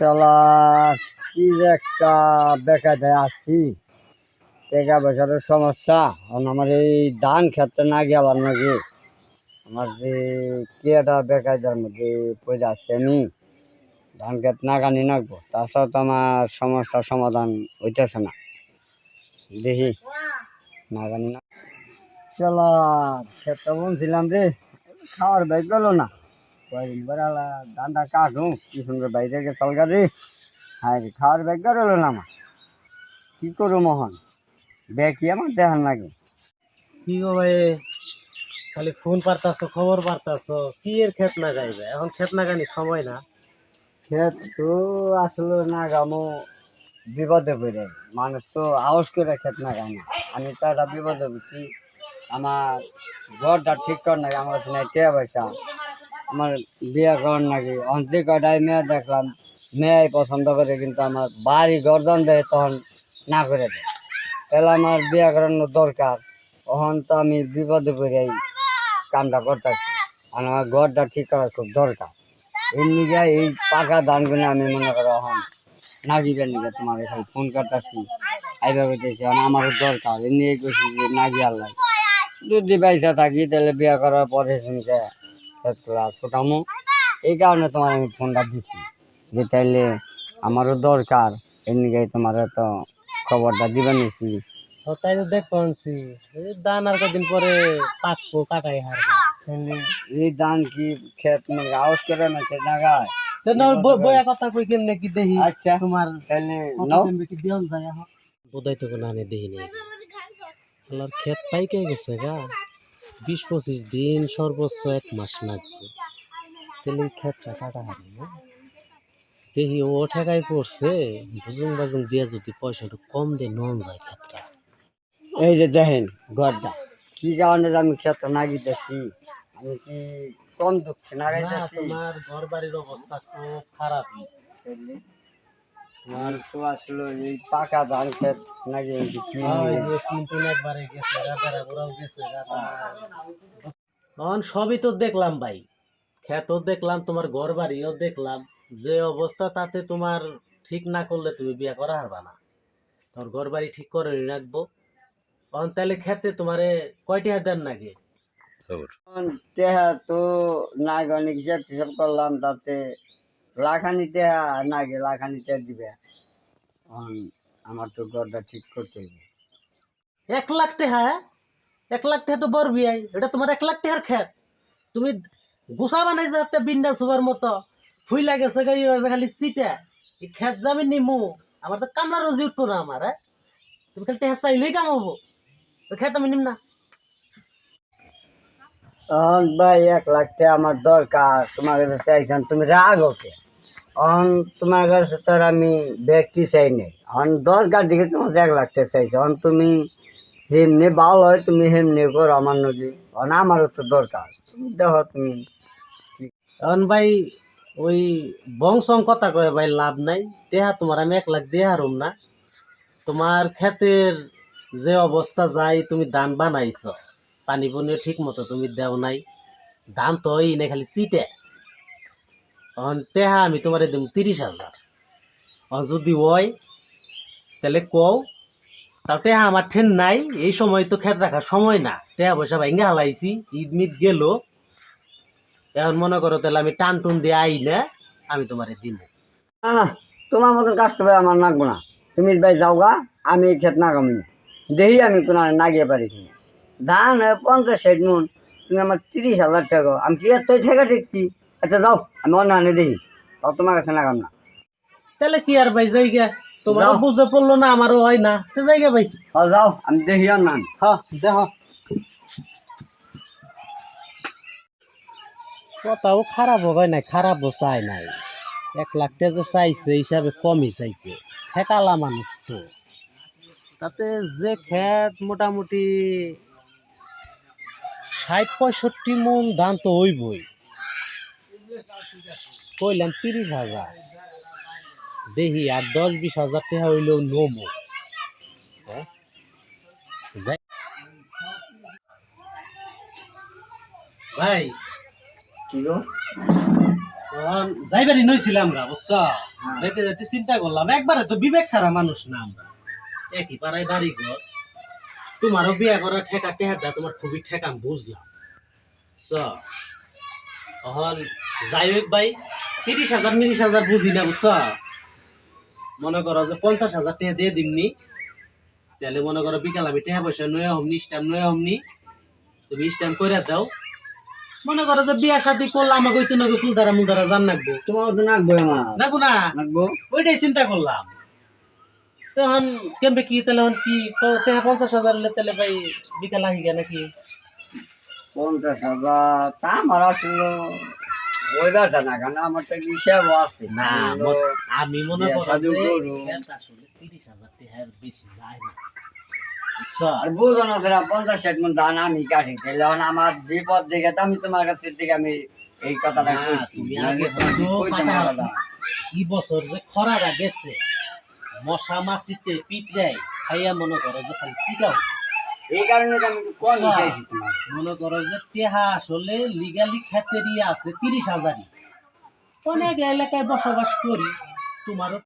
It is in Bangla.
শালা কি একটা বেকায়দায় আছি। টাকা পয়সার সমস্যা। এখন আমার এই ধান ক্ষেত্রে না গেলাম নাকি আমার যে কি একটা বেকায়দার মধ্যে পড়ে আছি আমি, ধান ক্ষেত না গানি নাকবো। তাছাড়া তো আমার সমস্যার সমাধান হইতেছে না। দেখি, না গানি না। চলা ক্ষেতটা বলছিলাম রে, খাওয়ার বাইক গেল না। আলা ধানটা কাটু কি সুন্দর বাইরে গিয়ে তলকা রে হ্যাঁ খাওয়ার ব্যাগ গেল না আমার। কি করু মোহন? ব্যাগ কি আমার দেখান লাগে কি গো ভাই খালি ফোন পারতাছো খবর পারতাছো কি এর ক্ষেত না গাইবে এখন ক্ষেত না গানি সময় না। ক্ষেত তো আসলে না গামো বিপদে পড়ে। মানুষ তো আওয়াজ করে ক্ষেত না গায় না। আমি তো একটা বিপদে পড়ছি। আমার ঘরটা ঠিক কর নাকি আমার নাই টেয়া পয়সা। আমার বিয়ে কর নাকি। অন্তি কটাই মেয়ে দেখলাম মেয়ে পছন্দ করে, কিন্তু আমার বাড়ি গর্জন দেয়, তখন না করে দেয়। তাহলে আমার বিয়ে করানোর দরকার। তখন তো আমি বিপদে পড়ে কামটা করতেছি। আর আমার ঘরটা ঠিক করা খুব দরকার। এমনি এই পাকা ধানগুলো আমি মনে করো এখন না দিবেন নাকি তোমার এখানে ফোন করতেছি এইভাবে আমারও দরকার। এমনি করছি যে না গিয়ে আল্লাহ যদি পয়সা থাকি, তাহলে বিয়ে করার পরে শুনতে ছোটামো এই কারণে তোমার আমি ফোনটা দিচ্ছি যে তাইলে আমারও দরকার এমনি গিয়ে তোমার তো খবরটা দিবেন নিছি তাই তো দেখ পাচ্ছি দান আর কদিন পরে পাকবো কাটাই হারবো তাহলে এই ধান কি ক্ষেত মানে আওয়াজ করে না সে জায়গায়? তো না ব- বইয়া কথা কই কেমনে কি দেখি আচ্ছা তোমার তাহলে নাও। কি দিয়ন যায় বোধহয় তো কোনো আনে দেখি নেই। আল্লাহর ক্ষেত পাইকে গেছে গা। বিশ পঁচিশ দিন সর্বোচ্চ এক মাস লাগবে। তাহলে এই ক্ষেতটা কাটা হবে না দেখি ও ঠেকাই পড়ছে বুজুং বাজুং দিয়ে যদি পয়সাটা কম দিয়ে নন যায় ক্ষেতটা। এই যে দেখেন ঘরটা। কি কারণে আমি ক্ষেত্র না গিয়েছি আমি কি কম দুঃখে না না তোমার ঘর বাড়ির অবস্থা খুব খারাপই আমার তো আসলে এই পাকা ধান ক্ষেত নাকি এই যে কি ওই যে কিন্তু একবারে গেছে রাজারা ওরাও গেছে তখন সবই তো দেখলাম ভাই। ক্ষেতও দেখলাম তোমার ঘর বাড়িও দেখলাম। যে অবস্থা তাতে তোমার ঠিক না করলে তুমি বিয়ে করা হারবা না। তোর ঘর বাড়ি ঠিক করে রাখব। তখন তাহলে খেতে তোমারে কয়টি হাত দেন নাকি? তেহা তো না গণিক হিসাব হিসাব করলাম তাতে লাখানি তেহা না গে লাখানি তেহা দিবে। আমার তো ঘরটা ঠিক করতে হবে। এক লাখ টাকা এক লাখ টাকা তো বড় বিয়াই এটা তোমার এক লাখ টাকার খেত। তুমি গুছা বানাইছো একটা বিন্ডা সুবার মতো ফুই লাগেছে গাই খালি সিটা। এই খেত যাবি নিমু আমার তো কামলা রোজি উঠবো না আমার হ্যাঁ? তুমি খালি টাকা চাইলেই কাম হব। ওই খেত আমি নিম না। ভাই এক লাখ টাকা আমার দরকার তোমার কাছে চাইছেন তুমি রাগ ওকে। এখন তোমার কাছে তো আমি ব্যক্তি চাই নাই এখন দরকার দিকে তোমার এক টাকা চাইছো। এখন তুমি যেমনি ভালো হয় তুমি সেমনি করো আমার নদী। এখন আমারও তো দরকার। তুমি দেখো তুমি এখন ভাই, ওই বংশং কথা কয়ে ভাই, লাভ নাই। দেহা তোমার, আমি এক লাখ দেহা রুম না। তোমার ক্ষেতের যে অবস্থা যাই তুমি ধান বানাইছ, পানি বনিও ঠিক মতো তুমি দেও নাই। ধান তো হই না খালি সিটে এখন টেহা আমি তোমার দিম তিরিশ হাজার। এখন যদি হয় তাহলে কও, তাও টেহা আমার ঠেন নাই, এই সময় তো ক্ষেত রাখার সময় না। টেহা পয়সা ভাঙ্গে হালাইছি, ঈদ মিদ গেল। এখন মনে করো তাহলে আমি টান টুন দিয়ে আই না, আমি তোমারে দিব না তোমার মতন ভাই আমার নাকবো না। তুমি ভাই যাও গা, আমি এই না কামি। দেখি আমি কোনো না গিয়ে পারি ধান, পঞ্চাশ ষাট মন, তুমি আমার তিরিশ হাজার টাকা আমি কি এত ঠেকা দেখছি আচ্ছা যাও আমি অন্য আনে দেখি তাও তোমার কাছে নাগাম না। তাহলে কি আর ভাই জায়গা? তোমার যাও। বুঝে পড়ল না আমারও হয় না। তো জায়গা ভাই। তাও যাও আমি দেখি আর না হ্যাঁ দেখ কথাও খারাপ হয় নাই খারাপও চাই নাই। এক লাখ টাকা যে চাইছে হিসাবে কমই চাইছে। ঠেকালা মানুষ তো। তাতে যে খেত মোটামুটি ষাট পঁয়ষট্টি মন ধান তো হইবই। কইলাম তিরিশ হাজার। দেখি আর দশ বিশ হাজার টাকা হইলেও নমো। হ্যাঁ? যাই- ভাই। কি গো? তখন যাইবারই নইছিলাম গা বুঝছ? হ্যাঁ। যাইতে যাইতে চিন্তা করলাম একবারে তো বিবেক ছাড়া মানুষ না আমরা। একই পাড়ায় বাড়ি ঘর। তোমারও বিয়া করা ঠেকা টেহাটা তোমার খুবই ঠেকাম বুঝলাম। বুঝছ? তখন যাই হোক ভাই তিরিশ হাজার মিরিশ হাজার বুঝি না বুঝছ? মনে করো যে পঞ্চাশ হাজার টাকা দিয়ে দিমনি। তাহলে মনে করো বিকাল আমি টাকা পয়সা নয়া হমনি স্ট্যাম্প নয়া হমনি তুমি স্ট্যাম্প করে দাও। মনে করো যে বিয়া শাদি করলাম আমাকে ওই তুমি ফুলধারা মুলধারা জান নাকবো। তোমার তো নাকবো আমার। নাকবো না? নাকবো। ওইটাই চিন্তা করলাম। তখন কেমবে কি তাহলে কি টাকা পঞ্চাশ হাজার হলে তাহলে ভাই বিকাল আহি গে নাকি? পঞ্চাশ হাজার তা আমার আসলে। ওই ব্যবসা না কেন আমার তো হিসাব আছে না ম- আমি মনে করো তিরিশ হাজার টাকার বেশি যায় না। আর বুঝো না সেটা পঞ্চাশ ষাট মন ধান আমি কাটি তাহলে আমার বিপদ দেখে তো আমি তোমার কাছে থেকে আমি এই কথাটা না, কইছি। তুমি নাহলে আগে তুমি বলো, কইতে না কথা- কথা। কি বছর যে খরাটা গেছে মশা মাছিতে খাইয়া মনে করো যে খালি চিকাও এই কারণে তো আমি একটু কম। চাইছি তোমার মনে করো যে টেহা আসলে লিগালি খেতেরই আছে তিরিশ হাজারই অনেক এলাকায় বসবাস করি তোমারও